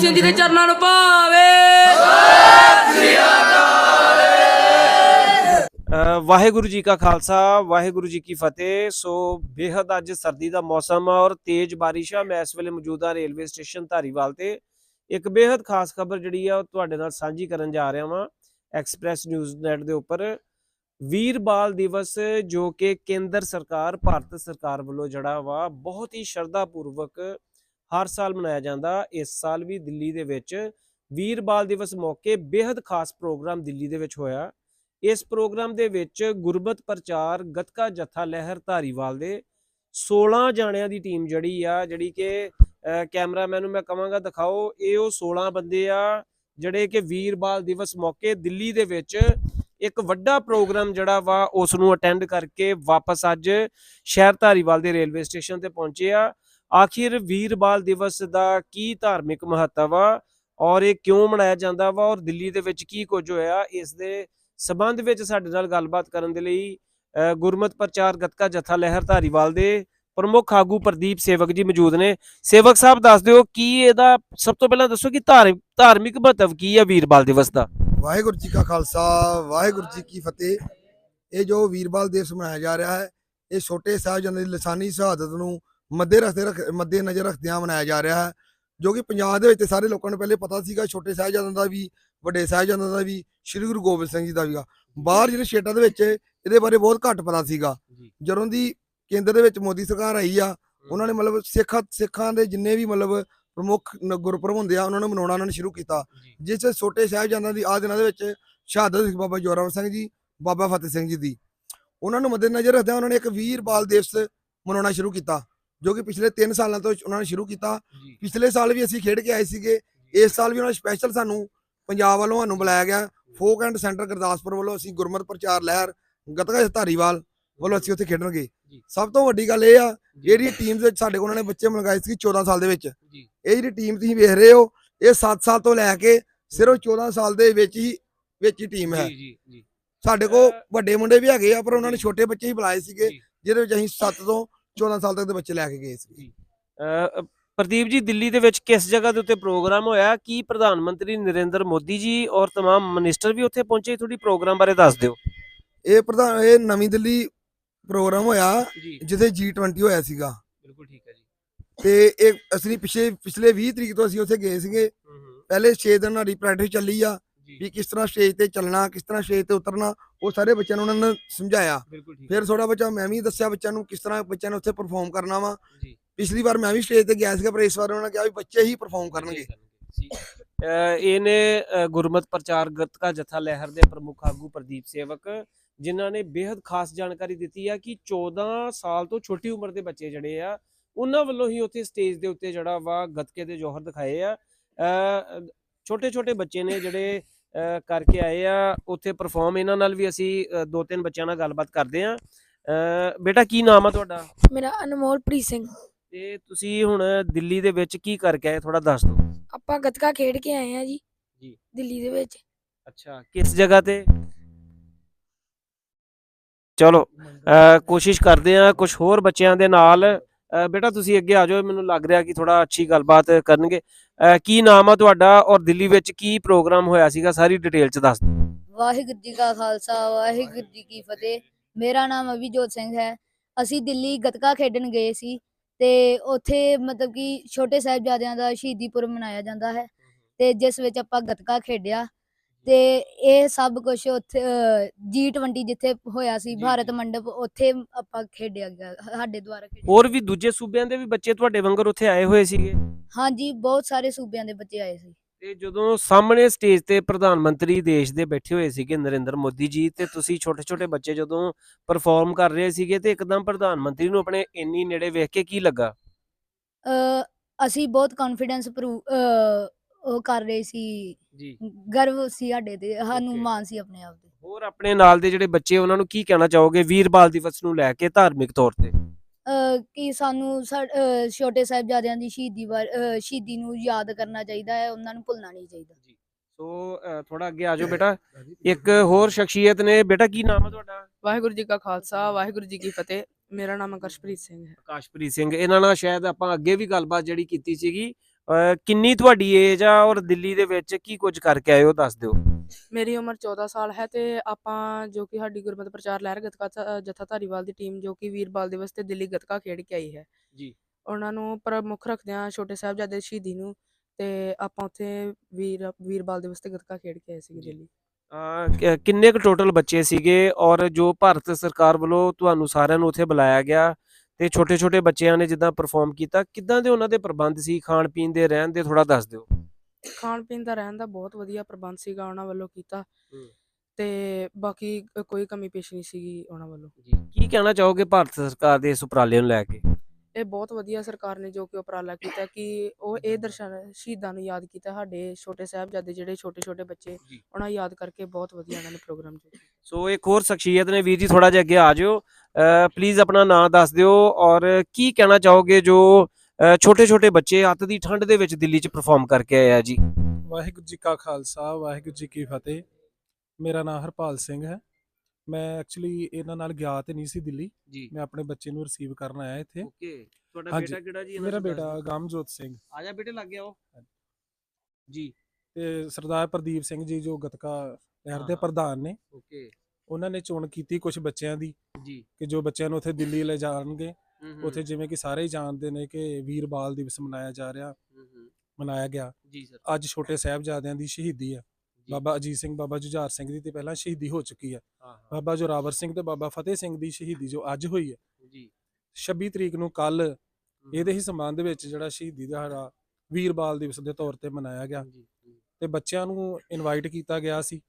ਗੁਰਦੀਪ ਸਿੰਘ ਜੀ ਦੇ ਚਰਨਾਂ ਨੂੰ ਭਾਵੇ। ਅ, ਵਾਹਿਗੁਰੂ ਜੀ ਕਾ ਖਾਲਸਾ ਵਾਹਿਗੁਰੂ ਜੀ ਕੀ ਫਤਿਹ। ਸੋ ਬੇਹੱਦ ਅੱਜ ਸਰਦੀ ਦਾ ਮੌਸਮ ਆ ਔਰ ਤੇਜ਼ ਬਾਰਿਸ਼ਾਂ ਮੈਂ ਇਸ ਵੇਲੇ ਮੌਜੂਦ ਰੇਲਵੇ ਸਟੇਸ਼ਨ ਧਾਰੀਵਾਲ ਤੇ। ਇੱਕ ਬੇਹੱਦ ਖਾਸ ਖਬਰ ਜਿਹੜੀ ਆ ਉਹ ਤੁਹਾਡੇ ਨਾਲ ਸਾਂਝੀ ਕਰਨ ਜਾ ਰਿਹਾ ਵਾਂ ਐਕਸਪ੍ਰੈਸ ਨਿਊਜ਼ ਨੈਟ ਦੇ ਉੱਪਰ। ਵੀਰ ਬਾਲ ਦਿਵਸ ਜੋ ਕਿ ਕੇਂਦਰ ਸਰਕਾਰ ਭਾਰਤ ਸਰਕਾਰ ਵੱਲੋਂ ਜਿਹੜਾ ਵਾ। ਬਹੁਤ ਹੀ ਸ਼ਰਧਾ ਪੂਰਵਕ ਹਰ ਸਾਲ ਮਨਾਇਆ ਜਾਂਦਾ। ਇਸ ਸਾਲ ਵੀ ਦਿੱਲੀ ਦੇ ਵਿੱਚ ਵੀਰ ਬਾਲ ਦਿਵਸ ਮੌਕੇ ਬੇਹੱਦ ਖਾਸ ਪ੍ਰੋਗਰਾਮ ਦਿੱਲੀ ਦੇ ਵਿੱਚ ਹੋਇਆ। ਇਸ ਪ੍ਰੋਗਰਾਮ ਦੇ ਵਿੱਚ ਗੁਰਬਤ ਪ੍ਰਚਾਰ, ਗਤਕਾ ਜਥਾ ਲਹਿਰ ਧਾਰੀਵਾਲ ਦੇ 16 ਜਾਣਿਆਂ ਦੀ ਟੀਮ ਜਿਹੜੀ ਆ, ਜਿਹੜੀ ਕਿ ਕੈਮਰਾਮੈਨ ਨੂੰ ਮੈਂ ਕਹਾਂਗਾ ਦਿਖਾਓ, ਇਹ ਉਹ 16 ਬੰਦੇ ਆ, ਜਿਹੜੇ ਕਿ ਵੀਰ ਬਾਲ ਦਿਵਸ ਮੌਕੇ ਦਿੱਲੀ ਦੇ ਵਿੱਚ ਇੱਕ ਵੱਡਾ ਪ੍ਰੋਗਰਾਮ ਜਿਹੜਾ ਵਾ ਉਸ ਨੂੰ ਅਟੈਂਡ ਕਰਕੇ ਵਾਪਸ ਅੱਜ ਸ਼ਹਿਰ ਧਾਰੀਵਾਲ ਦੇ ਰੇਲਵੇ ਸਟੇਸ਼ਨ ਤੇ ਪਹੁੰਚੇ ਆ। ਆਖਿਰ ਵੀਰ ਬਾਲ ਦਿਵਸ ਦਾ ਕੀ ਧਾਰਮਿਕ ਮਹੱਤਵ ਆ ਔਰ ਇਹ ਕਿਉਂ ਮਨਾਇਆ ਜਾਂਦਾ ਵਾ ਔਰ ਦਿੱਲੀ ਦੇ ਵਿੱਚ ਕੀ ਕੁਝ ਹੋਇਆ ਇਸ ਦੇ ਸਬੰਧ ਵਿੱਚ ਸਾਡੇ ਨਾਲ ਗੱਲਬਾਤ ਕਰਨ ਦੇ ਲਈ ਅ, ਗੁਰਮਤ ਪ੍ਰਚਾਰ ਗਤਕਾ ਜਥਾ ਲਹਿਰ ਧਾਰੀਵਾਲ ਦੇ ਪ੍ਰਮੁੱਖ ਆਗੂ ਪ੍ਰਦੀਪ ਸੇਵਕ ਜੀ ਮੌਜੂਦ ਨੇ। ਸੇਵਕ ਸਾਹਿਬ ਦੱਸ ਦਿਓ ਕੀ ਇਹਦਾ ਸਭ ਤੋਂ ਪਹਿਲਾਂ ਦੱਸੋ ਕਿ ਧਾਰ- ਧਾਰਮਿਕ ਮਹੱਤਵ ਕੀ ਹੈ ਵੀਰਬਾਲ ਦਿਵਸ ਦਾ? ਵਾਹਿਗੁਰੂ ਜੀ ਕਾ ਖਾਲਸਾ ਵਾਹਿਗੁਰੂ ਜੀ ਕੀ ਫਤਿਹ। ਇਹ ਜੋ ਵੀਰਬਾਲ ਦਿਵਸ ਮਨਾਇਆ ਜਾ ਰਿਹਾ ਹੈ ਇਹ ਛੋਟੇ ਸਾਹਿਬਜ਼ਾਦਿਆਂ ਦੀ ਲਸਾਨੀ ਸ਼ਹਾਦਤ ਨੂੰ ਮੱਦੇ ਰੱਖਦੇ ਰੱਖ ਮੱਦੇ ਨਜ਼ਰ ਰੱਖਦਿਆਂ ਮਨਾਇਆ ਜਾ ਰਿਹਾ ਹੈ ਜੋ ਕਿ ਪੰਜਾਬ ਦੇ ਵਿੱਚ ਸਾਰੇ ਲੋਕਾਂ ਨੂੰ ਪਹਿਲੇ ਪਤਾ ਸੀਗਾ ਛੋਟੇ ਸਾਹਿਬਜ਼ਾਦਿਆਂ ਦਾ ਵੀ ਵੱਡੇ ਸਾਹਿਬਜ਼ਾਦਿਆਂ ਦਾ ਵੀ ਸ੍ਰੀ ਗੁਰੂ ਗੋਬਿੰਦ ਸਿੰਘ ਜੀ ਦਾ ਵੀਗਾ। ਬਾਹਰ ਜਿਹੜੇ ਸਟੇਟਾਂ ਦੇ ਵਿੱਚ ਇਹਦੇ ਬਾਰੇ ਬਹੁਤ ਘੱਟ ਪਤਾ ਸੀਗਾ। ਜਦੋਂ ਦੀ ਕੇਂਦਰ ਦੇ ਵਿੱਚ ਮੋਦੀ ਸਰਕਾਰ ਆਈ ਆ ਉਹਨਾਂ ਨੇ ਮਤਲਬ ਸਿੱਖਾਂ ਸਿੱਖਾਂ ਦੇ ਜਿੰਨੇ ਵੀ ਮਤਲਬ ਪ੍ਰਮੁੱਖ ਗੁਰਪੁਰਬ ਹੁੰਦੇ ਆ ਉਹਨਾਂ ਨੂੰ ਮਨਾਉਣਾ ਉਹਨਾਂ ਨੇ ਸ਼ੁਰੂ ਕੀਤਾ। ਜਿਸ ਵਿੱਚ ਛੋਟੇ ਸਾਹਿਬਜ਼ਾਦਿਆਂ ਦੀ ਆ ਦਿਨਾਂ ਦੇ ਵਿੱਚ ਸ਼ਹਾਦਤ ਸੀ ਬਾਬਾ ਜੋਰਾਵਰ ਸਿੰਘ ਜੀ ਬਾਬਾ ਫਤਿਹ ਸਿੰਘ ਜੀ ਦੀ। ਉਹਨਾਂ ਨੂੰ ਮੱਦੇਨਜ਼ਰ ਰੱਖਦਿਆਂ ਉਹਨਾਂ ਨੇ ਇੱਕ ਵੀਰ ਬਾਲ ਦਿਵਸ ਮਨਾਉਣਾ ਸ਼ੁਰੂ ਕੀਤਾ। ਜੋ ਕਿ ਪਿਛਲੇ 3 ਸਾਲਾਂ ਤੋਂ ਉਹਨਾਂ ਨੇ ਸ਼ੁਰੂ ਕੀਤਾ। ਪਿਛਲੇ ਸਾਲ ਵੀ ਅਸੀਂ ਖੇਡ ਕੇ ਆਏ ਸੀਗੇ। ਇਸ ਸਾਲ ਵੀ ਉਹਨਾਂ ਸਪੈਸ਼ਲ ਸਾਨੂੰ ਪੰਜਾਬ ਵੱਲੋਂ ਸਾਨੂੰ ਬੁਲਾਇਆ ਗਿਆ। ਫੋਕ ਐਂਡ ਸੈਂਟਰ ਗੁਰਦਾਸਪੁਰ ਵੱਲੋਂ ਅਸੀਂ ਗੁਰਮਤ ਪ੍ਰਚਾਰ ਲਹਿਰ ਗਤਕਾ ਧਾਰੀਵਾਲ ਵੱਲੋਂ ਅਸੀਂ ਉੱਥੇ ਖੇਡਣਗੇ। ਜੀ। ਸਭ ਤੋਂ ਵੱਡੀ ਗੱਲ ਇਹ ਆ ਜਿਹੜੀ ਟੀਮ ਵਿੱਚ ਸਾਡੇ ਕੋਲ ਉਹਨਾਂ ਨੇ ਬੱਚੇ ਮੰਗਾਏ ਸੀ 14 ਸਾਲ ਦੇ ਵਿੱਚ। ਇਹ ਜਿਹੜੀ ਟੀਮ ਤੁਸੀਂ ਵੇਖ ਰਹੇ ਹੋ ਇਹ 7 ਸਾਲ ਤੋਂ ਲੈ ਕੇ ਸਿਰਫ 14 ਸਾਲ ਦੇ ਵਿੱਚ ਹੀ ਵਿੱਚ ਹੀ ਟੀਮ ਹੈ। ਸਾਡੇ ਕੋਲ ਵੱਡੇ ਮੁੰਡੇ ਵੀ ਹੈਗੇ ਆ ਪਰ ਉਹਨਾਂ ਨੇ। ਛੋਟੇ ਬੱਚੇ ਹੀ ਬੁਲਾਏ ਸੀਗੇ। ਜਿਹਦੇ ਵਿੱਚ ਅਸੀਂ 7 ਤੋਂ 14 ਸਾਲ ਤੱਕ ਦੇ ਬੱਚੇ ਲੈ ਕੇ ਗਏ ਸੀ ਅ, ਪ੍ਰਦੀਪ ਜੀ ਦਿੱਲੀ ਦੇ ਵਿੱਚ ਕਿਸ ਜਗ੍ਹਾ ਦੇ ਉੱਤੇ ਪ੍ਰੋਗਰਾਮ ਹੋਇਆ ਕੀ ਪ੍ਰਧਾਨ ਮੰਤਰੀ ਨਰਿੰਦਰ ਮੋਦੀ ਜੀ ਔਰ तमाम ਮਿਨਿਸਟਰ ਵੀ ਉੱਥੇ ਪਹੁੰਚੇ ਥੋੜੀ ਪ੍ਰੋਗਰਾਮ ਬਾਰੇ ਦੱਸ ਦਿਓ ਇਹ ਪ੍ਰਧਾਨ ਇਹ ਨਵੀਂ ਦਿੱਲੀ ਪ੍ਰੋਗਰਾਮ ਹੋਇਆ ਜੀ ਜਿੱਥੇ G20 ਹੋਇਆ ਸੀਗਾ ਬਿਲਕੁਲ ਠੀਕ ਹੈ ਜੀ ਤੇ ਇਹ ਅਸੀਂ ਪਿਛਲੇ ਪਿਛਲੇ 20 ਤਰੀਕ ਤੋਂ ਅਸੀਂ ਉੱਥੇ ਗਏ ਸੀਗੇ ਹੂੰ ਹੂੰ ਪਹਿਲੇ 6 ਦਿਨ ਸਾਡੀ ਪ੍ਰੈਕਟਿਸ ਚੱਲੀ ਆ ਜੀ ਵੀ ਕਿਸ ਤਰ੍ਹਾਂ ਸਟੇਜ ਤੇ ਚੱਲਣਾ ਕਿਸ ਤਰ੍ਹਾਂ ਸਟੇਜ ਤੇ ਉਤਰਨਾ ਉਹ ਸਾਰੇ ਬੱਚਿਆਂ ਨੂੰ ਉਹਨਾਂ ਨੇ ਸਮਝਾਇਆ। ਫਿਰ ਥੋੜਾ ਬੱਚਾ ਮੈਂ ਵੀ ਦੱਸਿਆ ਬੱਚਿਆਂ ਨੂੰ ਕਿਸ ਤਰ੍ਹਾਂ ਬੱਚਿਆਂ ਨੇ ਉੱਥੇ ਪਰਫਾਰਮ ਕਰਨਾ ਵਾ। ਪਿਛਲੀ ਵਾਰ ਮੈਂ ਵੀ ਸਟੇਜ ਤੇ ਗਿਆ ਸੀਗਾ ਪਰ ਇਸ ਵਾਰ ਉਹਨਾਂ ਨੇ ਕਿਹਾ ਵੀ ਬੱਚੇ ਹੀ ਪਰਫਾਰਮ ਕਰਨਗੇ। ਇਹਨੇ ਗੁਰਮਤ ਪ੍ਰਚਾਰ ਗਤਕਾ ਜਥਾ ਲਹਿਰ ਦੇ ਪ੍ਰਮੁੱਖ ਆਗੂ ਪ੍ਰਦੀਪ ਸੇਵਕ ਜਿਨ੍ਹਾਂ ਨੇ ਬੇहद ਖਾਸ ਜਾਣਕਾਰੀ ਦਿੱਤੀ ਆ ਕਿ 14 ਸਾਲ ਤੋਂ ਛੋਟੀ ਉਮਰ ਦੇ ਬੱਚੇ ਜਿਹੜੇ ਆ ਉਹਨਾਂ ਵੱਲੋਂ ਹੀ ਉੱਥੇ ਸਟੇਜ ਦੇ ਉੱਤੇ ਜਿਹੜਾ ਵਾ ਗਤਕੇ ਦੇ ਜੋਹਰ ਦਿਖਾਏ ਆ। ਛੋਟੇ ਛੋਟੇ ਬੱਚੇ ਨੇ ਜਿਹੜੇ ਕਰਕੇ ਆਏ ਆ। ਉੱਥੇ ਪਰਫਾਰਮ ਇਹਨਾਂ ਨਾਲ ਵੀ ਅਸੀਂ ਦੋ ਤਿੰਨ ਬੱਚਿਆਂ ਨਾਲ ਗੱਲਬਾਤ ਕਰਦੇ ਆ ਬੇਟਾ ਕੀ ਨਾਮ ਆ ਤੁਹਾਡਾ? ਮੇਰਾ ਅਨਮੋਲਪ੍ਰੀਤ ਸਿੰਘ। ਤੇ ਤੁਸੀਂ ਹੁਣ ਦਿੱਲੀ ਦੇ ਵਿੱਚ ਕੀ ਕਰਕੇ ਆਏ ਥੋੜਾ ਦੱਸ ਦਿਓ। ਆਪਾਂ ਗੱਤਕਾ ਖੇਡ ਕੇ ਆਏ ਆ ਜੀ। ਜੀ। ਦਿੱਲੀ ਦੇ ਵਿੱਚ। ਅੱਛਾ ਕਿਸ ਜਗ੍ਹਾ ਤੇ? ਚਲੋ ਕੋਸ਼ਿਸ਼ ਕਰਦੇ ਆ ਕੁਝ ਹੋਰ ਬੱਚਿਆਂ ਦੇ ਨਾਲ ਬੇਟਾ ਤੁਸੀਂ ਅੱਗੇ ਆ ਜਾਓ, ਮੈਨੂੰ ਲੱਗ ਰਿਹਾ ਕਿ ਥੋੜਾ ਅੱਛੀ ਗੱਲਬਾਤ ਕਰਨਗੇ। ਕੀ ਨਾਮ ਆ ਤੁਹਾਡਾ ਔਰ ਦਿੱਲੀ ਵਿੱਚ ਕੀ ਪ੍ਰੋਗਰਾਮ ਹੋਇਆ ਸੀਗਾ? ਸਾਰੀ ਡਿਟੇਲ ਚ ਦੱਸ ਵਾਹਿਗੁਰੂ ਜੀ ਕਾ ਖਾਲਸਾ, ਵਾਹਿਗੁਰੂ ਜੀ ਕੀ ਫਤਿਹ। ਮੇਰਾ ਨਾਮ ਅਭਿਜੋਤ ਸਿੰਘ ਹੈ। ਅਸੀਂ ਦਿੱਲੀ ਗੱਤਕਾ ਖੇਡਣ ਗਏ ਸੀ ਤੇ ਉੱਥੇ ਮਤਲਬ ਕਿ ਛੋਟੇ ਸਾਹਿਬਜ਼ਾਦਿਆਂ ਦਾ ਸ਼ਹੀਦੀ ਪੁਰਬ ਮਨਾਇਆ ਜਾਂਦਾ ਹੈ ਤੇ ਜਿਸ ਵਿੱਚ ਆਪਾਂ ਗਤਕਾ ਖੇਡਿਆ। ਤੇ ਇਹ ਸਭ ਕੁਝ ਉੱਥੇ G20 ਜਿੱਥੇ ਹੋਇਆ ਸੀ ਭਾਰਤ। ਮੰਡਪ ਉੱਥੇ ਆਪਾਂ ਖੇਡਿਆ ਗਿਆ ਸਾਡੇ ਦੁਆਰਾ ਖੇਡਿਆ ਹੋਰ ਵੀ ਦੂਜੇ ਸੂਬਿਆਂ ਦੇ ਵੀ ਬੱਚੇ ਤੁਹਾਡੇ ਵਾਂਗਰ ਉੱਥੇ ਆਏ ਹੋਏ ਸੀਗੇ? ਹਾਂਜੀ ਬਹੁਤ ਸਾਰੇ ਸੂਬਿਆਂ ਦੇ ਬੱਚੇ ਆਏ ਸੀ। ਤੇ ਜਦੋਂ ਸਾਹਮਣੇ ਸਟੇਜ ਤੇ ਪ੍ਰਧਾਨ ਮੰਤਰੀ ਦੇਸ਼ ਦੇ ਬੈਠੇ ਹੋਏ ਸੀਗੇ ਨਰਿੰਦਰ ਮੋਦੀ ਜੀ ਤੇ ਤੁਸੀਂ ਛੋਟੇ ਛੋਟੇ ਬੱਚੇ ਜਦੋਂ ਪਰਫਾਰਮ ਕਰ ਰਹੇ ਸੀਗੇ ਤੇ ਇੱਕਦਮ ਪ੍ਰਧਾਨ ਮੰਤਰੀ ਨੂੰ ਆਪਣੇ ਇੰਨੀ ਨੇੜੇ ਵੇਖ ਕੇ ਕੀ ਲੱਗਾ? ਅ, ਅਸੀਂ ਬਹੁਤ ਕੌਨਫੀਡੈਂਸ ਉਹ ਕਰ ਰਹੇ ਸੀ ਜੀ। ਗਰਵ ਸੀ ਸਾਡੇ ਤੇ ਸਾਨੂੰ Okay. ਮਾਣ ਸੀ ਆਪਣੇ ਆਪ ਤੇ। ਹੋਰ ਆਪਣੇ ਨਾਲ ਦੇ ਜਿਹੜੇ ਬੱਚੇ ਉਹਨਾਂ ਨੂੰ ਕੀ ਕਹਿਣਾ ਚਾਹੋਗੇ ਵੀਰ ਬਾਲ ਦਿਵਸ ਨੂੰ ਲੈ ਕੇ ਧਾਰਮਿਕ ਤੌਰ ਤੇ? ਅਹ ਕਿ ਸਾਨੂੰ ਸਾ- ਅਹ ਛੋਟੇ ਸਾਹਿਬਜ਼ਾਦਿਆਂ ਦੀ ਸ਼ਹੀਦੀ ਵਾਰ ਅਹ ਸ਼ਹੀਦੀ ਨੂੰ ਯਾਦ ਕਰਨਾ ਚਾਹੀਦਾ ਹੈ ਉਹਨਾਂ ਨੂੰ ਭੁੱਲਣਾ ਨਹੀਂ ਚਾਹੀਦਾ। ਸੋ ਥੋੜਾ ਅੱਗੇ ਆ ਜਾਓ ਬੇਟਾ। ਇੱਕ ਹੋਰ ਸ਼ਖਸੀਅਤ ਨੇ। ਬੇਟਾ ਕੀ ਨਾਮ ਹੈ ਤੁਹਾਡਾ? ਵਾਹਿਗੁਰੂ ਜੀ ਕਾ ਖਾਲਸਾ ਵਾਹਿਗੁਰੂ ਜੀ ਕੀ ਫਤਿਹ। ਮੇਰਾ ਨਾਮ ਆਕਾਸ਼ਪ੍ਰੀਤ ਸਿੰਘ ਹੈ। ਆਕਾਸ਼ਪ੍ਰੀਤ ਸਿੰਘ। ਇਹਨਾਂ ਨਾਲ ਸ਼ਾਇਦ ਆਪਾਂ ਅੱਗੇ ਵੀ ਗੱਲਬਾਤ ਜਿਹੜੀ ਕੀਤੀ ਸੀਗੀ ਕਿੰਨੀ ਤੁਹਾਡੀ ਏਜ ਆ ਔਰ ਦਿੱਲੀ ਦੇ ਵਿੱਚ ਕੀ ਕੁਝ ਕਰਕੇ ਆਏ ਹੋ ਦੱਸ ਦਿਓ। ਮੇਰੀ ਉਮਰ 14 ਸਾਲ ਹੈ ਤੇ ਆਪਾਂ ਜੋ ਕਿ ਸਾਡੀ ਗੁਰਮਤਿ ਪ੍ਰਚਾਰ ਲਹਿਰ ਗੱਤਕਾ ਜਥਾ ਧਾਰੀਵਾਲ ਦੀ ਟੀਮ ਜੋ ਕਿ ਵੀਰ ਬਾਲ ਦਿਵਸ ਤੇ ਦਿੱਲੀ ਗੱਤਕਾ ਖੇਡ ਕੇ ਆਈ ਹੈ। ਜੀ। ਉਹਨਾਂ ਨੂੰ ਪ੍ਰਮੁੱਖ ਰੱਖਦਿਆਂ ਛੋਟੇ ਸਾਹਿਬਜ਼ਾਦੇ ਸ਼ਹੀਦੀ ਨੂੰ ਤੇ ਆਪਾਂ ਉੱਥੇ ਵੀਰ ਵੀਰ ਬਾਲ ਦਿਵਸ ਤੇ ਗੱਤਕਾ ਖੇਡ ਕੇ ਆਏ ਸੀ। ਦਿੱਲੀ। ਕਿੰਨੇ ਕੁ ਟੋਟਲ ਬੱਚੇ ਸੀਗੇ ਔਰ ਜੋ ਭਾਰਤ ਸਰਕਾਰ ਵੱਲੋਂ ਤੁਹਾਨੂੰ ਸਾਰਿਆਂ ਨੂੰ ਉੱਥੇ ਬੁਲਾਇਆ ਗਿਆ ਤੇ ਛੋਟੇ ਛੋਟੇ ਬੱਚਿਆਂ ਨੇ ਜਿੱਦਾਂ ਪਰਫਾਰਮ ਕੀਤਾ ਕਿੱਦਾਂ ਦੇ ਉਹਨਾਂ ਦੇ ਪ੍ਰਬੰਧ ਸੀ? ਖਾਣ ਪੀਣ ਦੇ ਰਹਿਣ ਦੇ ਥੋੜਾ ਦੱਸ ਦਿਓ। ਖਾਣ ਪੀਣ ਦਾ ਰਹਿਣ ਦਾ ਬਹੁਤ ਵਧੀਆ ਪ੍ਰਬੰਧ ਸੀਗਾ ਉਹਨਾਂ ਵੱਲੋਂ ਕੀਤਾ। ਤੇ ਬਾਕੀ ਕੋਈ ਕਮੀ ਪੇਸ਼ ਨਹੀਂ ਸੀਗੀ ਉਹਨਾਂ ਵੱਲੋਂ। ਜੀ ਕੀ ਕਹਿਣਾ ਚਾਹੋਗੇ ਭਾਰਤ ਸਰਕਾਰ ਦੇ ਇਸ ਉਪਰਾਲੇ ਨੂੰ ਲੈ ਕੇ? ਇਹ ਬਹੁਤ ਵਧੀਆ ਸਰਕਾਰ ਨੇ ਜੋ ਕਿ ਉਪਰਾਲਾ ਕੀਤਾ ਕਿ ਉਹ ਇਹ ਦਰਸ਼ਨ ਸ਼ਹੀਦਾਂ ਨੂੰ ਯਾਦ ਕੀਤਾ ਸਾਡੇ ਛੋਟੇ ਸਾਹਿਬਜ਼ਾਦੇ ਜਿਹੜੇ ਛੋਟੇ ਛੋਟੇ ਬੱਚੇ ਜੀ। ਉਹਨਾਂ ਨੂੰ ਯਾਦ ਕਰਕੇ ਬਹੁਤ ਵਧੀਆ ਇਹਨਾਂ ਨੇ ਪ੍ਰੋਗਰਾਮ ਕੀਤਾ। ਸੋ ਇੱਕ ਹੋਰ ਸ਼ਖਸੀਅਤ ਨੇ ਵੀਰ ਜੀ ਥੋੜਾ ਜਿਹਾ ਅੱਗੇ ਆ ਜਿਓ। ਪਲੀਜ਼ ਆਪਣਾ ਨਾਮ ਦੱਸ ਦਿਓ ਔਰ ਕੀ ਕਹਿਣਾ ਚਾਹੋਗੇ ਜੋ ਛੋਟੇ ਛੋਟੇ ਬੱਚੇ ਅੱਤ ਦੀ ਠੰਡ ਦੇ ਵਿੱਚ ਦਿੱਲੀ 'ਚ ਪਰਫਾਰਮ ਕਰਕੇ ਆਏ ਆ ਜੀ? ਵਾਹਿਗੁਰੂ ਜੀ ਕਾ ਖਾਲਸਾ ਵਾਹਿਗੁਰੂ ਜੀ ਕੀ ਫਤਿਹ। ਮੇਰਾ ਨਾਮ ਹਰਪਾਲ ਸਿੰਘ ਹੈ। ਮੈਂ ਐਕਚੁਅਲੀ ਇਹਨਾਂ ਨਾਲ ਗਿਆ ਤੇ ਨਹੀਂ ਸੀ ਦਿੱਲੀ। ਜੀ। ਮੈਂ ਆਪਣੇ ਬੱਚੇ ਨੂੰ ਰਿਸੀਵ ਕਰਨ ਆਇਆ ਇੱਥੇ। ਓਕੇ। ਤੁਹਾਡਾ ਹਾਂਜੀ। ਬੇਟਾ ਕਿਹੜਾ ਜੀ? ਮੇਰਾ ਬੇਟਾ ਗਾਮਜੋਤ ਸਿੰਘ। ਆ ਜਾ ਬੇਟੇ ਲੱਗ ਗਿਆ ਉਹ। ਜੀ। ਤੇ ਸਰਦਾਰ ਪ੍ਰਦੀਪ ਸਿੰਘ ਜੀ ਜੋ ਗਤਕਾ ਲਹਿਰ ਦੇ ਹਾਂ। ਪ੍ਰਧਾਨ ਨੇ ਓਕੇ। ਉਹਨਾਂ ਨੇ ਚੋਣ ਕੀਤੀ ਕੁਝ ਬੱਚਿਆਂ ਦੀ ਜੀ। ਕਿ ਜੋ ਬੱਚਿਆਂ ਨੂੰ ਉੱਥੇ ਦਿੱਲੀ ਲੈ ਜਾਣਗੇ। ਹੂੰ, ਉੱਥੇ ਜਿਵੇਂ ਕਿ ਸਾਰੇ ਹੀ ਜਾਣਦੇ ਨੇ ਕਿ ਵੀਰ ਬਾਲ ਦਿਵਸ ਮਨਾਇਆ ਜਾ ਰਿਹਾ ਮਨਾਇਆ ਗਿਆ। ਜੀ ਸਰ। ਅੱਜ ਛੋਟੇ ਸਾਹਿਬਜ਼ਾਦਿਆਂ ਦੀ ਸ਼ਹੀਦੀ ਹੈ ਜੀ। ਬਾਬਾ ਅਜੀਤ ਸਿੰਘ ਬਾਬਾ ਜੁਝਾਰ ਸਿੰਘ ਦੀ ਤੇ ਪਹਿਲਾਂ ਸ਼ਹੀਦੀ ਹੋ ਚੁੱਕੀ ਹੈ। ਬਾਬਾ ਜੋਰਾਵਰ ਸਿੰਘ ਤੇ ਬਾਬਾ ਫਤਿਹ ਸਿੰਘ ਦੀ ਸ਼ਹੀਦੀ ਜੋ ਅੱਜ ਹੋਈ ਹੈ। ਜੀ। 26 ਤਰੀਕ ਨੂੰ ਕੱਲ ਇਹਦੇ ਹੀ ਸੰਬੰਧ ਵਿੱਚ ਜਿਹੜਾ ਸ਼ਹੀਦੀ ਦਿਹਾੜਾ ਵੀਰ ਬਾਲ ਦਿਵਸ ਦੇ ਤੌਰ ਤੇ ਮਨਾਇਆ ਗਿਆ। ਤੇ ਬੱਚਿਆਂ ਨੂੰ ਇਨਵਾਈਟ ਕੀਤਾ ਗਿਆ ਸੀ।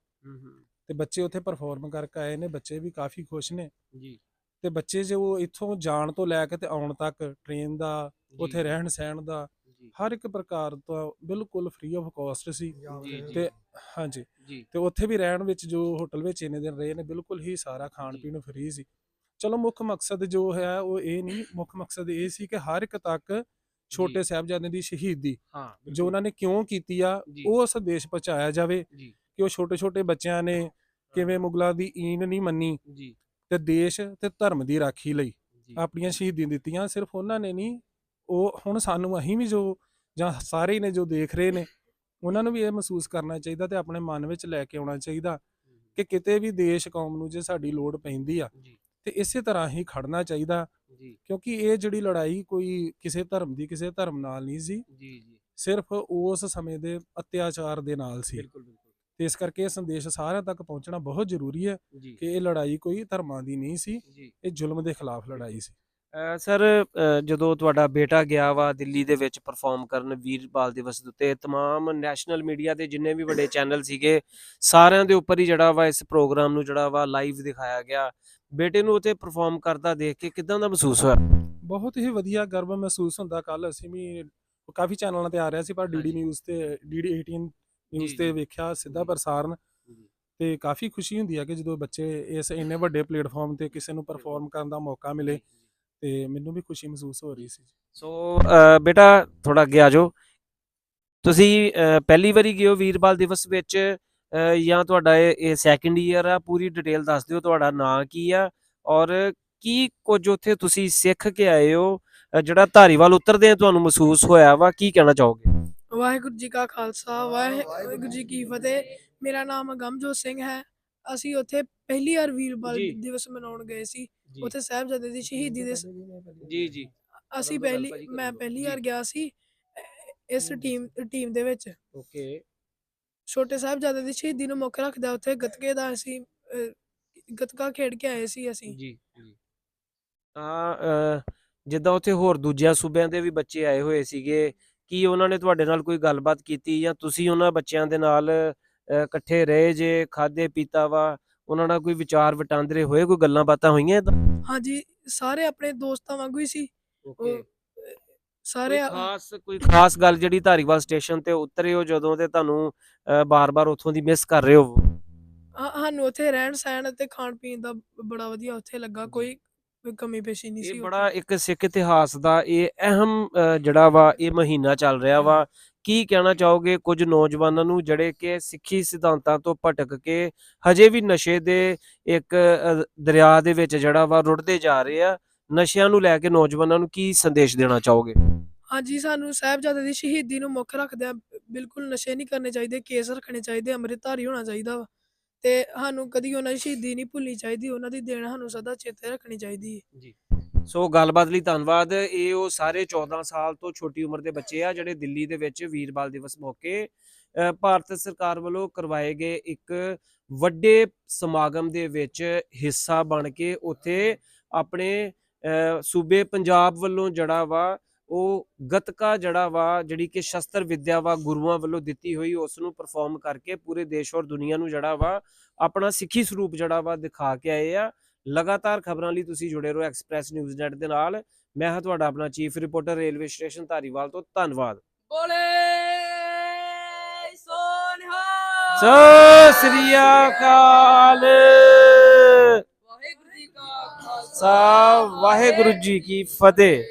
ਤੇ ਬੱਚੇ ਉੱਥੇ ਪਰਫਾਰਮ ਕਰਕੇ ਆਏ ਨੇ ਬੱਚੇ ਵੀ ਕਾਫੀ ਖੁਸ਼ ਨੇ। ਜੀ। ਤੇ ਬੱਚੇ ਜੋ ਇੱਥੋਂ ਜਾਣ ਤੋਂ ਲੈ ਕੇ ਤੇ ਆਉਣ ਤੱਕ ਟ੍ਰੇਨ ਦਾ ਉੱਥੇ ਰਹਿਣ ਸਹਿਣ ਦਾ ਹਰ ਇੱਕ ਪ੍ਰਕਾਰ ਤੋਂ ਬਿਲਕੁਲ ਫ੍ਰੀ ਆਫ ਕਾਸਟ ਸੀ। ਤੇ ਹਾਂਜੀ। ਤੇ ਉੱਥੇ ਵੀ ਰਹਿਣ ਵਿੱਚ ਜੋ ਹੋਟਲ ਵਿੱਚ ਇੰਨੇ ਦਿਨ ਰਹੇ ਨੇ ਬਿਲਕੁਲ ਹੀ ਸਾਰਾ ਖਾਣ। ਪੀਣ ਫ੍ਰੀ ਸੀ। ਚਲੋ ਮੁੱਖ ਮਕਸਦ ਜੋ ਹੈ ਉਹ ਇਹ ਨਹੀਂ ਮੁੱਖ ਮਕਸਦ ਇਹ ਸੀ ਕਿ ਹਰ ਇੱਕ ਤੱਕ ਛੋਟੇ ਸਾਹਿਬਜ਼ਾਦਿਆਂ ਦੀ ਸ਼ਹੀਦੀ ਜੋ ਉਹਨਾਂ ਨੇ ਕਿਉਂ ਕੀਤੀ ਆ। ਉਹ ਸੰਦੇਸ਼ ਪਹੁੰਚਾਇਆ ਜਾਵੇ ਕਿ ਉਹ ਛੋਟੇ ਛੋਟੇ ਬੱਚਿਆਂ ਨੇ ਕਿਵੇਂ ਮੁਗਲਾਂ ਦੀ ਈਨ ਨਹੀਂ ਮੰਨੀ ਤੇ ਦੇਸ਼ ਤੇ ਧਰਮ ਦੀ ਰਾਖੀ ਲਈ ਆਪਣੀਆਂ ਸ਼ਹੀਦੀਆਂ ਦਿੱਤੀਆਂ। ਸਿਰਫ ਉਹਨਾਂ ਨੇ ਨਹੀਂ ਉਹ ਹੁਣ ਸਾਨੂੰ ਅਸੀਂ ਵੀ ਜੋ ਜਾਂ ਸਾਰੇ ਨੇ ਜੋ ਦੇਖ ਰਹੇ ਨੇ ਉਹਨਾਂ ਨੂੰ ਵੀ ਇਹ ਮਹਿਸੂਸ ਕਰਨਾ ਚਾਹੀਦਾ ਤੇ ਆਪਣੇ ਮਨ ਵਿੱਚ ਲੈ ਕੇ ਆਉਣਾ ਚਾਹੀਦਾ ਕਿ ਕਿਤੇ ਵੀ ਦੇਸ਼ ਕੌਮ ਨੂੰ ਜੇ ਸਾਡੀ ਲੋੜ ਪੈਂਦੀ ਆ ਤੇ ਇਸੇ ਤਰ੍ਹਾਂ ਹੀ ਖੜਨਾ ਚਾਹੀਦਾ ਜੀ। ਕਿਉਂਕਿ ਇਹ ਜਿਹੜੀ ਲੜਾਈ ਕੋਈ ਕਿਸੇ ਧਰਮ ਦੀ ਕਿਸੇ ਧਰਮ ਨਾਲ ਨਹੀਂ ਸੀ। ਜੀ ਜੀ। ਸਿਰਫ ਉਸ ਸਮੇਂ ਦੇ ਅਤਿਆਚਾਰ ਦੇ ਨਾਲ ਸੀ। ਬਿਲਕੁਲ ਬਿਲਕੁਲ। ਤੇ ਇਸ ਕਰਕੇ ਇਹ ਸੰਦੇਸ਼ ਸਾਰਿਆਂ ਤੱਕ ਪਹੁੰਚਣਾ ਬਹੁਤ ਜ਼ਰੂਰੀ ਹੈ ਕਿ ਇਹ ਲੜਾਈ ਕੋਈ ਧਰਮਾਂ ਦੀ ਨਹੀਂ ਸੀ। ਇਹ ਜ਼ੁਲਮ ਦੇ ਖਿਲਾਫ ਲੜਾਈ ਸੀ। ਸਰ ਅਹ ਜਦੋਂ ਤੁਹਾਡਾ ਬੇਟਾ ਗਿਆ ਵਾ ਦਿੱਲੀ ਦੇ ਵਿੱਚ ਪਰਫਾਰਮ ਕਰਨ ਵੀਰ ਬਾਲ ਦਿਵਸ ਦੇ ਉੱਤੇ तमाम ਨੈਸ਼ਨਲ ਮੀਡੀਆ ਦੇ ਜਿੰਨੇ ਵੀ ਵੱਡੇ ਚੈਨਲ ਸੀਗੇ ਸਾਰਿਆਂ ਦੇ ਉੱਪਰ ਹੀ ਜਿਹੜਾ ਵਾ ਇਸ ਪ੍ਰੋਗਰਾਮ ਨੂੰ ਜਿਹੜਾ ਵਾ ਲਾਈਵ ਦਿਖਾਇਆ ਗਿਆ ਬੇਟੇ ਨੂੰ ਉੱਥੇ ਪਰਫਾਰਮ ਕਰਦਾ ਦੇਖ ਕੇ ਕਿਦਾਂ ਦਾ ਮਹਿਸੂਸ ਹੋਇਆ ਬਹੁਤ ਹੀ ਵਧੀਆ ਗਰਵ ਮਹਿਸੂਸ ਹੁੰਦਾ ਕੱਲ ਅਸੀਂ ਵੀ ਕਾਫੀ ਚੈਨਲਾਂ ਤੇ ਆ ਰਿਹਾ ਸੀ ਪਰ ਡੀਡੀ ਹਾਂਜੀ। ਨਿਊਜ਼ ਤੇ ਡੀਡੀ 18 ਨਿਊਜ਼ ਜੀ, ਤੇ ਜੀ। ਵੇਖਿਆ ਸਿੱਧਾ ਜੀ। ਪ੍ਰਸਾਰਨ ਜੀ। ਤੇ ਕਾਫੀ ਖੁਸ਼ੀ ਹੁੰਦੀ ਹੈ ਕਿ ਜਦੋਂ ਬੱਚੇ ਇਸ ਇੰਨੇ ਵੱਡੇ ਪਲੇਟਫਾਰਮ ਤੇ ਕਿਸੇ ਨੂੰ ਪਰਫਾਰਮ ਕਰਨ ਦਾ ਮੌਕਾ ਮਿਲੇ ਤੇ ਮੈਨੂੰ ਵੀ ਖੁਸ਼ੀ ਮਹਿਸੂਸ ਹੋ ਰਹੀ ਸੀ ਸੋ ਬੇਟਾ ਥੋੜਾ ਅੱਗੇ ਆ ਜਾਓ। ਤੁਸੀਂ ਪਹਿਲੀ ਵਾਰੀ ਗਏ ਹੋ ਵੀਰਬਾਲ ਦਿਵਸ ਵਿੱਚ ਜਾਂ ਤੁਹਾਡਾ ਇਹ ਇਹ ਸੈਕੰਡ ਈਅਰ ਆ? ਪੂਰੀ ਡਿਟੇਲ ਦੱਸ ਦਿਓ ਤੁਹਾਡਾ ਨਾਂ ਕੀ ਆ? ਔਰ ਕੀ ਕੁਝ ਉੱਥੇ ਤੁਸੀਂ ਸਿੱਖ ਕੇ ਆਏ ਹੋ? ਜਿਹੜਾ ਧਾਰੀਵਾਲ ਉਤਰਦੇ ਤੁਹਾਨੂੰ ਮਹਿਸੂਸ ਹੋਇਆ ਵਾ? ਕੀ ਕਹਿਣਾ ਚਾਹੋਗੇ? ਵਾਹਿਗੁਰੂ ਜੀ ਕਾ ਖਾਲਸਾ ਵਾਹਿਗੁਰੂ ਜੀ ਕੀ ਫਤਿਹ। ਮੇਰਾ ਨਾਮ ਗਮਜੋਤ ਸਿੰਘ ਹੈ। ਅਸੀਂ ਉੱਥੇ ਪਹਿਲੀ ਵਾਰ ਵੀਰ ਬਲ ਜੀ। ਦਿਵਸ ਮਨਾਉਣ ਗਏ ਸੀ। ਉੱਥੇ ਸਾਹਿਬਜ਼ਾਦੇ ਦੀ ਸ਼ਹੀਦੀ ਦੇ ਸ- ਜੀ ਜੀ ਅਸੀਂ ਪਹਿਲੀ ਮੈਂ। ਪਹਿਲੀ। ਵਾਰ ਗਿਆ ਸੀ ਅਹ, ਇਸ ਟੀਮ ਟੀਮ ਦੇ ਵਿੱਚ। ਓਕੇ। ਛੋਟੇ ਸਾਹਿਬਜ਼ਾਦੇ ਦੀ ਸ਼ਹੀਦੀ ਨੂੰ ਮੁੱਖ ਰੱਖਦਾ ਉੱਥੇ ਗੱਤਕੇ ਦਾ ਅਸੀਂ ਅਹ, ਗੱਤਕਾ ਖੇਡ ਕੇ ਆਏ ਸੀ ਅਸੀਂ। ਜੀ ਜੀ। ਆ ਜਿੱਦਾਂ ਉੱਥੇ ਹੋਰ ਦੂਜਿਆਂ ਸੂਬਿਆਂ ਦੇ ਵੀ ਬੱਚੇ ਆਏ ਹੋਏ ਸੀਗੇ ਕੀ ਉਹਨਾਂ ਨੇ ਤੁਹਾਡੇ ਨਾਲ ਕੋਈ ਗੱਲਬਾਤ ਕੀਤੀ ਜਾਂ ਤੁਸੀਂ ਉਹਨਾਂ ਬੱਚਿਆਂ ਦੇ ਨਾਲ ਇਕੱਠੇ ਰਹੇ ਜੇ ਖਾਦੇ ਪੀਤਾ ਵਾ? ਉਹਨਾਂ ਨਾਲ ਕੋਈ ਵਿਚਾਰ ਵਟਾਂਦਰੇ ਹੋਏ ਕੋਈ ਗੱਲਾਂ ਬਾਤਾਂ ਹੋਈਆਂ ਏਦਾਂ? ਹਾਂਜੀ ਸਾਰੇ ਆਪਣੇ ਦੋਸਤਾਂ ਵਾਂਗੂ ਹੀ ਸੀ। ਸਾਰੇ ਖਾਸ ਕੋਈ ਖਾਸ ਗੱਲ ਜਿਹੜੀ ਧਾਰੀਵਾਲ ਸਟੇਸ਼ਨ ਤੇ ਉਤਰੇ ਹੋ ਜਦੋਂ ਤੇ ਤੁਹਾਨੂੰ ਬਾਰ-ਬਾਰ ਉੱਥੋਂ ਦੀ ਮਿਸ ਕਰ ਰਹੇ ਹੋ? ਹਾਂ- ਸਾਨੂੰ ਉੱਥੇ ਰਹਿਣ ਸਹਿਣ ਅਤੇ ਖਾਣ ਪੀਣ ਦਾ ਬੜਾ ਵਧੀਆ ਉੱਥੇ ਲੱਗਾ। ਕੋਈ ਕਮੀ ਪੇਸ਼ੀ ਨਹੀਂ ਸੀ ਇਹ। ਬੜਾ ਇੱਕ ਸਿੱਖ ਇਤਿਹਾਸ ਦਾ ਇਹ ਅਹਿਮ ਜਿਹੜਾ ਵਾ ਇਹ ਮਹੀਨਾ ਚੱਲ ਰਿਹਾ ਵਾ। ਕੀ ਕਹਿਣਾ ਚਾਹੋਗੇ ਕੁਝ ਨੌਜਵਾਨਾਂ ਨੂੰ ਜਿਹੜੇ ਕਿ ਸਿੱਖੀ ਸਿਧਾਂਤਾਂ ਤੋਂ ਭਟਕ ਕੇ ਹਜੇ ਵੀ ਨਸ਼ੇ ਦੇ ਇੱਕ ਦਰਿਆ ਦੇ ਵਿੱਚ ਜਿਹੜਾ ਵਾ ਰੁੜਦੇ ਜਾ ਰਹੇ ਆ ਨਸ਼ਿਆਂ ਨੂੰ ਲੈ ਕੇ ਨੌਜਵਾਨਾਂ ਨੂੰ ਕੀ ਸੰਦੇਸ਼ ਦੇਣਾ ਚਾਹੋਗੇ? ਹਾਂਜੀ ਸਾਨੂੰ ਸਾਹਿਬਜ਼ਾਦੇ ਦੀ ਸ਼ਹੀਦੀ ਨੂੰ ਮੁੱਖ ਰੱਖਦਿਆਂ ਬਿਲਕੁਲ ਨਸ਼ੇ ਨਹੀਂ ਕਰਨੇ ਚਾਹੀਦੇ ਕੇਸ ਰੱਖਣੇ ਚਾਹੀਦੇ ਅੰਮ੍ਰਿਤਧਾਰੀ ਹੋਣਾ ਚਾਹੀਦਾ ਵਾ। ਤੇ ਸਾਨੂੰ ਕਦੀ ਉਹਨਾਂ ਦੀ ਸ਼ਹੀਦੀ ਨਹੀਂ ਭੁੱਲਣੀ ਚਾਹੀਦੀ ਉਹਨਾਂ ਦੀ ਦੇਣ ਸਾਨੂੰ ਸਦਾ ਚੇਤੇ ਰੱਖਣੀ ਚਾਹੀਦੀ ਹੈ ਸੋ ਗੱਲਬਾਤ ਲਈ ਧੰਨਵਾਦ। ਇਹ ਉਹ ਸਾਰੇ 14 ਸਾਲ ਤੋਂ ਛੋਟੀ ਉਮਰ ਦੇ ਬੱਚੇ ਆ ਜਿਹੜੇ ਦਿੱਲੀ ਦੇ ਵਿੱਚ ਵੀਰ ਬਾਲ ਦਿਵਸ ਮੌਕੇ ਭਾਰਤ ਸਰਕਾਰ ਵੱਲੋਂ ਕਰਵਾਏ ਗਏ ਇੱਕ ਵੱਡੇ ਸਮਾਗਮ ਦੇ ਵਿੱਚ ਹਿੱਸਾ ਬਣ ਕੇ ਉੱਥੇ ਆਪਣੇ ਅ, ਸੂਬੇ ਪੰਜਾਬ ਵੱਲੋਂ ਜਿਹੜਾ ਵਾ ਉਹ ਗਤਕਾ ਜਿਹੜਾ ਵਾ ਜਿਹੜੀ ਕਿ ਸ਼ਸਤਰ ਵਿਦਿਆ ਵਾ ਗੁਰੂਆਂ ਵੱਲੋਂ ਦਿੱਤੀ ਹੋਈ ਉਸ ਨੂੰ ਪਰਫਾਰਮ ਕਰਕੇ ਪੂਰੇ ਦੇਸ਼ ਔਰ ਦੁਨੀਆ ਨੂੰ ਜਿਹੜਾ ਵਾ ਆਪਣਾ ਸਿੱਖੀ ਸਰੂਪ ਜਿਹੜਾ ਵਾ ਦਿਖਾ ਕੇ ਆਏ ਆ। ਲਗਾਤਾਰ ਖਬਰਾਂ ਲਈ ਤੁਸੀਂ ਜੁੜੇ ਰਹੋ ਐਕਸਪ੍ਰੈਸ ਨਿਊਜ਼ ਨੈਟ ਦੇ ਨਾਲ। ਮੈਂ ਹਾਂ ਤੁਹਾਡਾ ਆਪਣਾ chief reporter railway station Dhariwal ਤੋਂ ਧੰਨਵਾਦ। ਬੋਲੇ ਸੋਨਿਹਾ ਸਤਿ ਸ੍ਰੀ ਅਕਾਲ। ਵਾਹਿਗੁਰੂ ਜੀ ਕਾ ਵਾਹਿਗੁਰੂ ਜੀ ਕੀ ਫਤਿਹ।